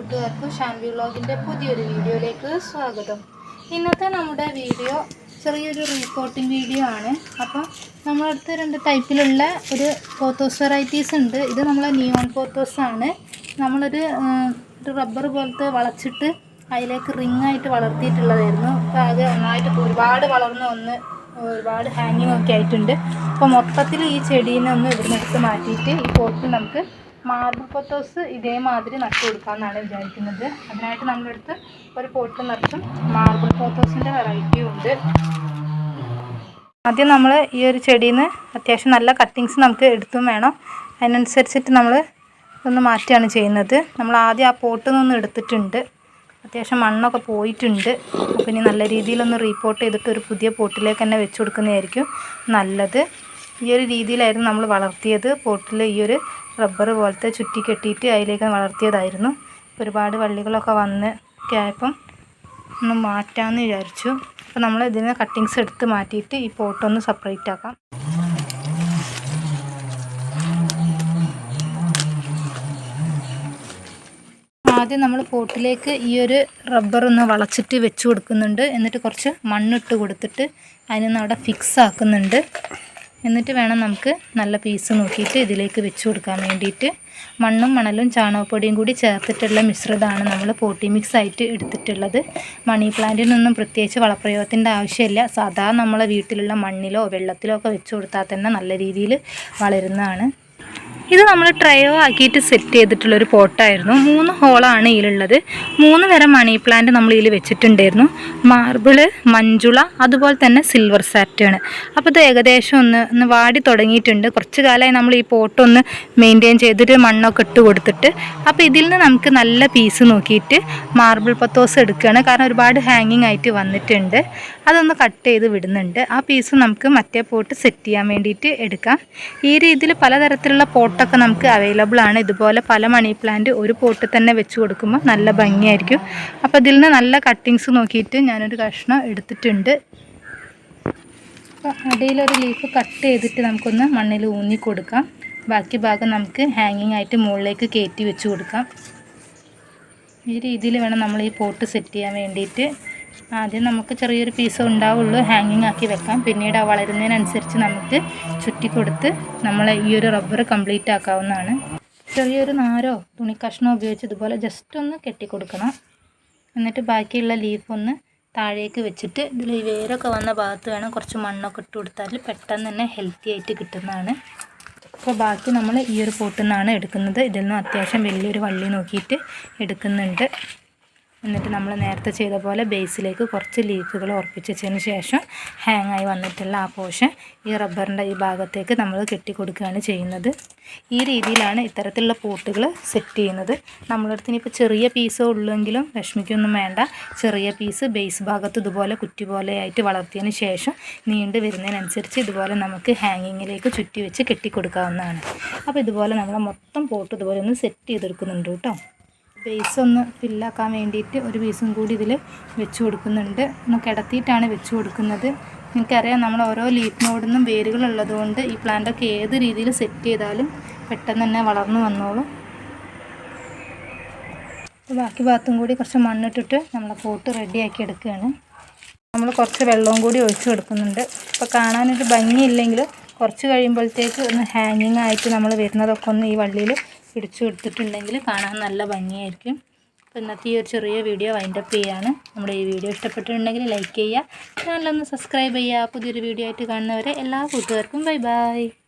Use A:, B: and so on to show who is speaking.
A: കൂട്ടുകാർക്കും ഷാൻവി വ്ളോഗിന്റെ പുതിയൊരു വീഡിയോയിലേക്ക് സ്വാഗതം. ഇന്നത്തെ നമ്മുടെ വീഡിയോ ചെറിയൊരു റീപോർട്ടിംഗ് വീഡിയോ ആണ്. അപ്പം നമ്മളടുത്ത് രണ്ട് ടൈപ്പിലുള്ള ഒരു പോത്തോസ് വെറൈറ്റീസ് ഉണ്ട്. ഇത് നമ്മളെ നിയോൺ പോത്തോസ് ആണ്. നമ്മളൊരു ഒരു റബ്ബർ പോലത്തെ വളച്ചിട്ട് അതിലേക്ക് റിംഗ് ആയിട്ട് വളർത്തിയിട്ടുള്ളതായിരുന്നു. അപ്പോൾ അത് ഒന്നായിട്ട് ഒരുപാട് വളർന്ന് ഒന്ന് ഒരുപാട് ഹാങ്ങിങ് ഒക്കെ ആയിട്ടുണ്ട്. അപ്പോൾ മൊത്തത്തിൽ ഈ ചെടീനെ ഒന്ന് ഇവിടുന്ന് എടുത്ത് മാറ്റിയിട്ട് ഈ പോട്ടിൽ നമുക്ക് മാർബിൾ പൊത്തോസ് ഇതേമാതിരി നട്ടു കൊടുക്കാമെന്നാണ് വിചാരിക്കുന്നത്. അതിനായിട്ട് നമ്മളെടുത്ത് ഒരു പോട്ട് നിറച്ചും മാർബിൾ പൊത്തോസിന്റെ വെറൈറ്റിയും ഉണ്ട്. ആദ്യം നമ്മൾ ഈ ഒരു ചെടിയിൽ നിന്ന് അത്യാവശ്യം നല്ല കട്ടിങ്സ് നമുക്ക് എടുത്തും വേണം. അതിനനുസരിച്ചിട്ട് നമ്മൾ ഒന്ന് മാറ്റുകയാണ് ചെയ്യുന്നത്. നമ്മൾ ആദ്യം ആ പോട്ടിൽ നിന്ന് എടുത്തിട്ടുണ്ട്. അത്യാവശ്യം മണ്ണൊക്കെ പോയിട്ടുണ്ട്. അപ്പോൾ ഇനി നല്ല രീതിയിലൊന്ന് റീപോർട്ട് ചെയ്തിട്ട് ഒരു പുതിയ പോട്ടിലേക്ക് തന്നെ വെച്ച് കൊടുക്കുന്നതായിരിക്കും നല്ലത്. ഈ ഒരു രീതിയിലായിരുന്നു നമ്മൾ വളർത്തിയത്. പോട്ടിൽ ഈ ഒരു റബ്ബർ പോലത്തെ ചുറ്റി കെട്ടിയിട്ട് അതിലേക്ക് വളർത്തിയതായിരുന്നു. ഒരുപാട് വള്ളികളൊക്കെ വന്ന് ഒക്കെ ആയപ്പം ഒന്ന് മാറ്റാമെന്ന് വിചാരിച്ചു. അപ്പോൾ നമ്മൾ ഇതിന് കട്ടിങ്സ് എടുത്ത് മാറ്റിയിട്ട് ഈ പോട്ടൊന്ന് സെപ്പറേറ്റ് ആക്കാം. ആദ്യം നമ്മൾ പോട്ടിലേക്ക് ഈ ഒരു റബ്ബർ ഒന്ന് വളച്ചിട്ട് വെച്ച് കൊടുക്കുന്നുണ്ട്. എന്നിട്ട് കുറച്ച് മണ്ണിട്ട് കൊടുത്തിട്ട് അതിനൊന്ന് അവിടെ ഫിക്സ് ആക്കുന്നുണ്ട്. എന്നിട്ട് വേണം നമുക്ക് നല്ല പീസ് നോക്കിയിട്ട് ഇതിലേക്ക് വെച്ച് കൊടുക്കാൻ വേണ്ടിയിട്ട്. മണ്ണും മണലും ചാണകപ്പൊടിയും കൂടി ചേർത്തിട്ടുള്ള മിശ്രിതമാണ് നമ്മൾ പോട്ടി മിക്സ് ആയിട്ട് എടുത്തിട്ടുള്ളത്. മണി പ്ലാന്റിനൊന്നും പ്രത്യേകിച്ച് വളപ്രയോഗത്തിന്റെ ആവശ്യമില്ല. സാധാ നമ്മളെ വീട്ടിലുള്ള മണ്ണിലോ വെള്ളത്തിലോ ഒക്കെ വെച്ച് കൊടുത്താൽ തന്നെ നല്ല രീതിയിൽ വളരുന്നതാണ്. ഇത് നമ്മൾ ട്രയോ ആക്കിയിട്ട് സെറ്റ് ചെയ്തിട്ടുള്ള ഒരു പോട്ടായിരുന്നു. മൂന്ന് ഹോളാണ് ഇതിലുള്ളത്. മൂന്ന് തരം മണി പ്ലാന്റ് നമ്മൾ ഇതിൽ വെച്ചിട്ടുണ്ടായിരുന്നു. മാർബിൾ മഞ്ജുള അതുപോലെ തന്നെ സിൽവർ സാറ്റേൺ അപ്പോൾ ഇത് ഏകദേശം ഒന്ന് ഒന്ന് വാടി തുടങ്ങിയിട്ടുണ്ട്. കുറച്ച് കാലമായി നമ്മൾ ഈ പോട്ടൊന്ന് മെയിന്റെയിൻ ചെയ്തിട്ട് മണ്ണൊക്കെ ഇട്ട് കൊടുത്തിട്ട്. അപ്പോൾ ഇതിൽ നിന്ന് നമുക്ക് നല്ല പീസ് നോക്കിയിട്ട് മാർബിൾ പത്തോസ് എടുക്കുകയാണ്. കാരണം ഒരുപാട് ഹാങ്ങിങ് ആയിട്ട് വന്നിട്ടുണ്ട്. അതൊന്ന് കട്ട് ചെയ്ത് വിടുന്നുണ്ട്. ആ പീസ് നമുക്ക് മറ്റേ പോട്ട് സെറ്റ് ചെയ്യാൻ വേണ്ടിയിട്ട് എടുക്കാം. ഈ രീതിയിൽ പലതരത്തിലുള്ള പോട്ടൊക്കെ നമുക്ക് അവൈലബിൾ ആണ്. ഇതുപോലെ പല മണി പ്ലാന്റ് ഒരു പോട്ട് തന്നെ വെച്ച് കൊടുക്കുമ്പോൾ നല്ല ഭംഗിയായിരിക്കും. അപ്പോൾ ഇതിൽ നിന്ന് നല്ല കട്ടിങ്സ് നോക്കിയിട്ട് ഞാനൊരു കഷ്ണം എടുത്തിട്ടുണ്ട്. അപ്പോൾ അടിയിലൊരു ലീഫ് കട്ട് ചെയ്തിട്ട് നമുക്കൊന്ന് മണ്ണിൽ ഊന്നി കൊടുക്കാം. ബാക്കി ഭാഗം നമുക്ക് ഹാങ്ങിങ് ആയിട്ട് മുകളിലേക്ക് കയറ്റി വെച്ച് കൊടുക്കാം. ഈ രീതിയിൽ വേണം നമ്മൾ ഈ പോട്ട് സെറ്റ് ചെയ്യാൻ വേണ്ടിയിട്ട്. ആദ്യം നമുക്ക് ചെറിയൊരു പീസ് ഉണ്ടാവുള്ളൂ. ഹാങ്ങിങ് ആക്കി വെക്കാം. പിന്നീട് ആ വളരുന്നതിനനുസരിച്ച് നമുക്ക് ചുറ്റി കൊടുത്ത് നമ്മൾ ഈ ഒരു റബ്ബർ കംപ്ലീറ്റ് ആക്കാവുന്നതാണ്. ചെറിയൊരു നാരോ തുണി കഷ്ണോ ഉപയോഗിച്ച് ഇതുപോലെ ജസ്റ്റ് ഒന്ന് കെട്ടിക്കൊടുക്കണം. എന്നിട്ട് ബാക്കിയുള്ള ലീഫ് ഒന്ന് താഴേക്ക് വെച്ചിട്ട് ഇതിൽ വേരൊക്കെ വന്ന ഭാഗത്ത് വേണം കുറച്ച് മണ്ണൊക്കെ ഇട്ട് കൊടുത്താൽ പെട്ടെന്ന് തന്നെ ഹെൽത്തി ആയിട്ട് കിട്ടുന്നതാണ്. അപ്പോൾ ബാക്കി നമ്മൾ ഈ ഒരു പോട്ടിൽ നിന്നാണ് എടുക്കുന്നത്. ഇതിൽ നിന്ന് അത്യാവശ്യം വലിയൊരു വള്ളി നോക്കിയിട്ട് എടുക്കുന്നുണ്ട്. എന്നിട്ട് നമ്മൾ നേരത്തെ ചെയ്ത പോലെ ബേസിലേക്ക് കുറച്ച് ലീഫുകൾ ഉറപ്പിച്ചതിന് ശേഷം ഹാങ് ആയി വന്നിട്ടുള്ള ആ പോഷൻ ഈ റബ്ബറിന്റെ ഈ ഭാഗത്തേക്ക് നമ്മൾ കെട്ടിക്കൊടുക്കുകയാണ് ചെയ്യുന്നത്. ഈ രീതിയിലാണ് ഇത്തരത്തിലുള്ള പോട്ടുകൾ സെറ്റ് ചെയ്യുന്നത്. നമ്മളടുത്ത് ഇനിയിപ്പോൾ ചെറിയ പീസോ ഉള്ളെങ്കിലും വിഷമിക്കൊന്നും വേണ്ട. ചെറിയ പീസ് ബേസ് ഭാഗത്ത് ഇതുപോലെ കുറ്റി പോലെയായിട്ട് വളർത്തിയതിന് ശേഷം നീണ്ടു വരുന്നതിനനുസരിച്ച് ഇതുപോലെ നമുക്ക് ഹാങ്ങിങ്ങിലേക്ക് ചുറ്റി വെച്ച് കെട്ടിക്കൊടുക്കാവുന്നതാണ്. അപ്പോൾ ഇതുപോലെ നമ്മൾ മൊത്തം പോട്ട് ഇതുപോലെ ഒന്ന് സെറ്റ് ചെയ്തെടുക്കുന്നുണ്ട് കേട്ടോ. ബേസ് ഒന്ന് ഫില്ലാക്കാൻ വേണ്ടിയിട്ട് ഒരു പീസും കൂടി ഇതിൽ വെച്ച് കൊടുക്കുന്നുണ്ട്. ഒന്ന് കിടത്തിയിട്ടാണ് വെച്ച് കൊടുക്കുന്നത്. നിങ്ങൾക്കറിയാം നമ്മൾ ഓരോ ലീഫ് നിന്നും വേരുകൾ ഉള്ളതുകൊണ്ട് ഈ പ്ലാന്റൊക്കെ ഏത് രീതിയിൽ സെറ്റ് ചെയ്താലും പെട്ടെന്ന് തന്നെ വളർന്നു വന്നോളും. ബാക്കി ഭാഗത്തും കൂടി കുറച്ച് മണ്ണിട്ടിട്ട് നമ്മളെ പോട്ട് റെഡിയാക്കി എടുക്കുകയാണ്. നമ്മൾ കുറച്ച് വെള്ളവും കൂടി ഒഴിച്ചു കൊടുക്കുന്നുണ്ട്. ഇപ്പോൾ കാണാനൊരു ഭംഗിയില്ലെങ്കിൽ കുറച്ച് കഴിയുമ്പോഴത്തേക്ക് ഒന്ന് ഹാങ്ങിങ് ആയിട്ട് നമ്മൾ വരുന്നതൊക്കെ ഒന്ന് ഈ വള്ളിയിൽ പിടിച്ചു കൊടുത്തിട്ടുണ്ടെങ്കിൽ കാണാൻ നല്ല ഭംഗിയായിരിക്കും. അപ്പോൾ ഇന്നത്തെ ഈ ഒരു ചെറിയ വീഡിയോ വൈൻഡപ്പ് ചെയ്യാണ്. നമ്മുടെ ഈ വീഡിയോ ഇഷ്ടപ്പെട്ടിട്ടുണ്ടെങ്കിൽ ലൈക്ക് ചെയ്യുക. ചാനലൊന്ന് സബ്സ്ക്രൈബ് ചെയ്യുക. പുതിയൊരു വീഡിയോ ആയിട്ട് കാണുന്നവരെ എല്ലാ കൂട്ടുകാർക്കും ബൈ ബൈ